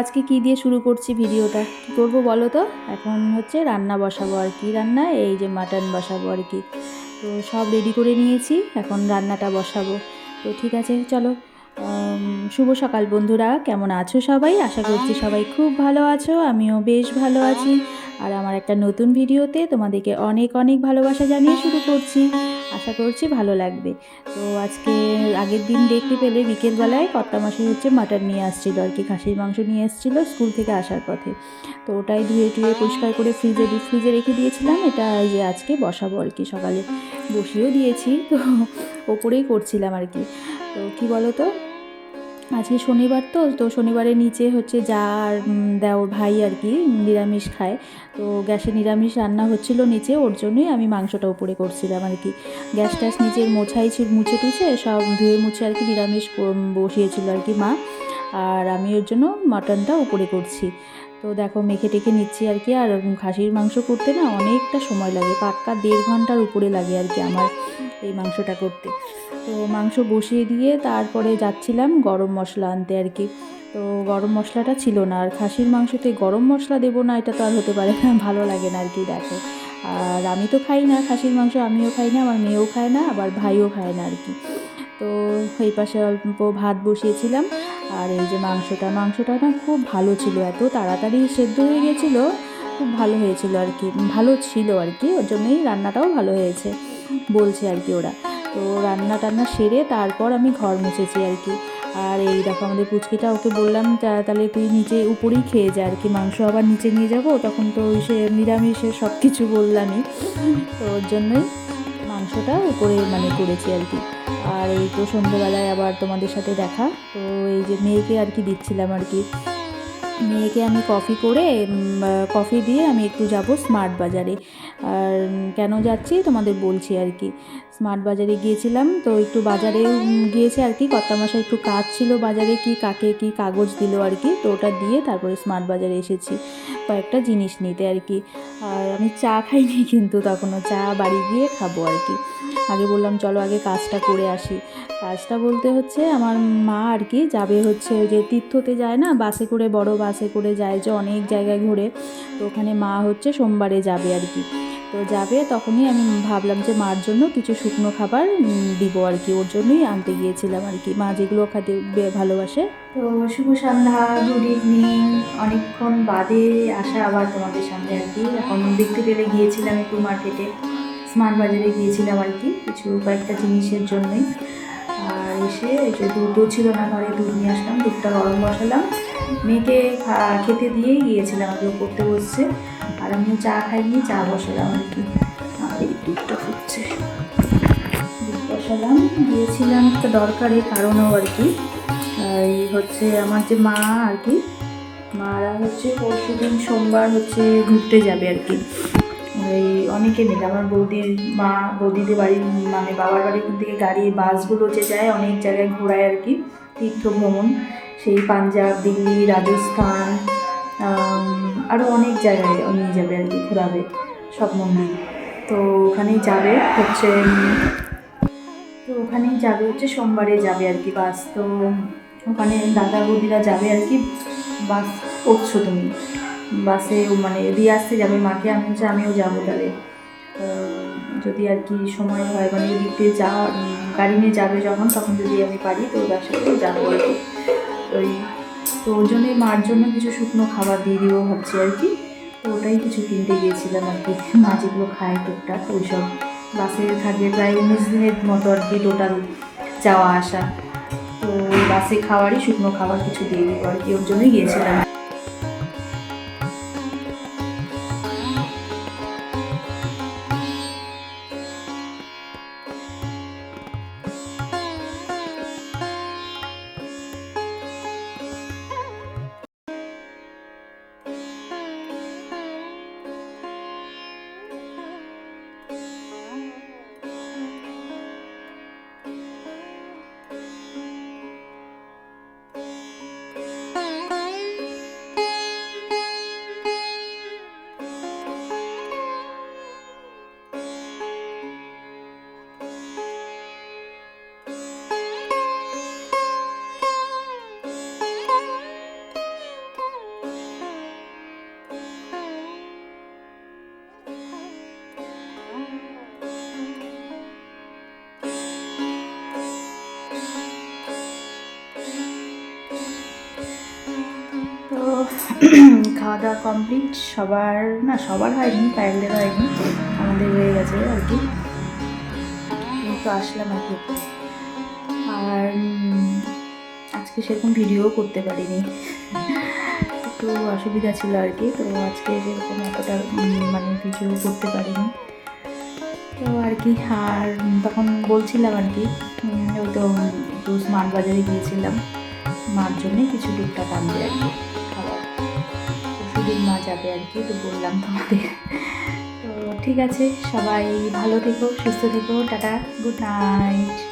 আজকে কি দিয়ে শুরু করছি ভিডিওটা। কী করব বলো তো? এখন হচ্ছে রান্না বসাবো আর কি। রান্না এই যে মাটন বসাবো আর কি। তো সব রেডি করে নিয়েছি এখন রান্নাটা বসাবো। তো ঠিক আছে চলো। শুভ সকাল বন্ধুরা কেমন আছো সবাই? আশা করছি সবাই খুব ভালো আছো আমিও বেশ ভালো আছি। আর আমার একটা নতুন ভিডিওতে তোমাদেরকে অনেক অনেক ভালোবাসা জানিয়ে শুরু করছি। আশা করছি ভালো লাগবে। তো আজকে আগের দিন দেখতে পেলে বিকেলবেলায় কর্তামাসি হচ্ছে মাটন নিয়ে আসছিল আর কি, খাসির মাংস নিয়ে এসেছিল স্কুল থেকে আসার পথে। তো ওটাই ধুয়ে টুয়ে পরিষ্কার করে ফ্রিজে ডিপ ফ্রিজে রেখে দিয়েছিলাম, এটা যে আজকে বসাবো আর কি, সকালে বসিয়েও দিয়েছি। তো ওপরেই করছিলাম আর কি। তো কী বলো তো আজকে শনিবার তো তো শনিবারের নিচে হচ্ছে যা আর দেওর ভাই আর কি নিরামিষ খায়। তো গ্যাসে নিরামিষ রান্না হচ্ছিল নিচে, ওর জন্যই আমি মাংসটা উপরে করছিলাম আর কি। গ্যাস ট্যাস নিচের মোছাই ছিল মুছে টুছে সব ধুয়ে মুছে আর কি নিরামিষ বসিয়েছিল আর কি মা। আর আমি ওর জন্য মাটনটা উপরে করছি। তো দেখো মেখে টেখে নিচ্ছি আর কি। আর খাসির মাংস করতে না অনেকটা সময় লাগে। পাক্কা দেড় ঘণ্টার উপরে লাগে আর কি আমার এই মাংসটা করতে। তো মাংস বসিয়ে দিয়ে তারপরে যাচ্ছিলাম গরম মশলা আনতে আর কি। তো গরম মশলাটা ছিল না। আর খাসির মাংসতে গরম মশলা দেবো না, এটা তো আর হতে পারে না। ভালো লাগে না আর কি দেখো। আর আমি তো খাই না খাসির মাংস, আমিও খাই না, আমার মেয়েও খায় না, আবার ভাইও খায় না আর কি। তো এই পাশে অল্প ভাত বসিয়েছিলাম। আর এই যে মাংসটা মাংসটা না খুব ভালো ছিল এত তাড়াতাড়ি সেদ্ধ হয়ে গেছিল, খুব ভালো হয়েছিল আর কি, ভালো ছিল আর কি, ওর জন্যই রান্নাটাও ভালো হয়েছে, বলছে আর কি ওরা। তো রান্না টান্না সেরে তারপর আমি ঘর মুছেছি আর কি। আর এই দেখো আমাদের পুচকিটা, ওকে বললাম তাহলে তুই নিচে উপরেই খেয়ে যা আর কি, মাংস আবার নিচে নিয়ে যাব? তখন তো সে নিরামিষে সব কিছু বললামই। তো ওর জন্যই মাংসটা উপরে মানে করেছি আর কি। আর এই তো সন্ধ্যেবেলায় আবার তোমাদের সাথে দেখা। তো এই যে মেয়েকে আর কি দিচ্ছিলাম আর কি। মেয়েকে আমি কফি করে কফি দিয়ে আমি একটু যাব স্মার্ট বাজারে। আর কেন যাচ্ছি তোমাদের বলছি আর কি। স্মার্ট বাজারে গিয়েছিলাম, তো একটু বাজারে গিয়েছে আর কি। কর্তামশা একটু কাজ ছিল বাজারে, কি কাকে কি কাগজ দিল আর কি, তো ওটা দিয়ে তারপরে স্মার্ট বাজারে এসেছি কয়েকটা জিনিস নিতে আর কি। আর আমি চা খাইনি কিন্তু তখনও, চা বাড়ি গিয়ে খাব আর কি। আগে বললাম, চলো আগে কাজটা করে আসি। কাজটা বলতে হচ্ছে, আমার মা আর কি যাবে হচ্ছে ওই যে তীর্থতে যায় না, বাসে করে, বড় বাসে করে যায় যে অনেক জায়গায় ঘুরে, তো ওখানে মা হচ্ছে সোমবারে যাবে আর কি। তো যাবে, তখনই আমি ভাবলাম যে মার জন্য কিছু শুকনো খাবার দিব আর কি। ওর জন্যই আনতে গিয়েছিলাম আর কি। মা যেগুলো খেতে ভালোবাসে। তো শুভ সন্ধ্যা গুড ইভিনিং অনেকক্ষণ বাদে আসা আবার তোমাদের সামনে আর কি। এখন দেখতে পেলে গিয়েছিলাম একটু মার্কেটে স্মার্ট বাজারে গিয়েছিলাম আর কি, কিছু কয়েকটা জিনিসের জন্যই। আর এসে যে দুধও ছিল না ঘরে, দুধ নিয়ে আসলাম, দুধটা গরম বসালাম। মেয়েকে খেতে দিয়েই গিয়েছিলাম আগে করতে বসছে। আর আমিও চা খাইনি, চা বসালাম আর কি। এই দুধটা ফুটছে। দুধ বসালাম। গিয়েছিলাম একটা দরকারি কারণও আর কি। এই হচ্ছে আমার যে মা আর কি, মারা হচ্ছে পরশু দিন, সোমবার হচ্ছে ঘুরতে যাবে আর কি। এই অনেকে মিলে, আমার বৌদির মা, বৌদিদের বাড়ির মানে বাবার বাড়ির থেকে গাড়ি, বাসগুলো যে যায়, অনেক জায়গায় ঘোরায় আর কি। তীর্থ ভ্রমণ সেই পাঞ্জাব, দিল্লি, রাজস্থান আরও অনেক জায়গায় নিয়ে যাবে আর কি, ঘোরাবে, সব মন্দির। তো ওখানেই যাবে, হচ্ছে, তো ওখানেই যাবে, হচ্ছে সোমবারে যাবে আর কি বাস। তো ওখানে দাদা বৌদিরা যাবে আর কি, বাস করছ তুমি। বাসে মানে দিয়ে আসতে যাবে, মাকে আমি হচ্ছে আমিও যাব তাহলে। যদি আর কি সময় হয় মানে দিয়ে যা গাড়ি নিয়ে যাবে যখন, তখন যদি আমি পারি, তো তার সাথে যাব আর কি। ওই তো ওর জন্যই মার জন্য কিছু শুকনো খাবার দিয়ে দিব ভাবছি আর কি। তো ওটাই কিছু কিনতে গিয়েছিলাম আর কি। মা যেগুলো খায় টুকটাক, ওইসব। বাসে থাকে প্রায় উনিশ দিনের মতো আর কি টোটাল যাওয়া আসা। তো বাসে খাওয়ারই শুকনো খাবার কিছু দিয়ে দিব আর কি, ওর জন্যই গিয়েছিলাম। খাওয়া দাওয়া কমপ্লিট সবার, না, সবার হয়নি, পায়েলদের হয়নি, আমাদের হয়ে গেছে আর কি। তো আসলাম আর কি। আর আজকে সেরকম ভিডিও করতে পারিনি। একটু অসুবিধা ছিল আর কি, তো আজকে সেরকম এতটা মানে ভিডিও করতে পারিনি। তো আর কি, আর তখন বলছিলাম আর কি ওই তো একটু স্মার্ট বাজারে গিয়েছিলাম, মার জন্যে কিছু টুকটাক আনবে আর কি। পরশুদিন মা যাবে আর কি, তো বললাম তোমাদের। তো ঠিক আছে, সবাই ভালো থেকো, সুস্থ থেকো, টাটা, গুড নাইট।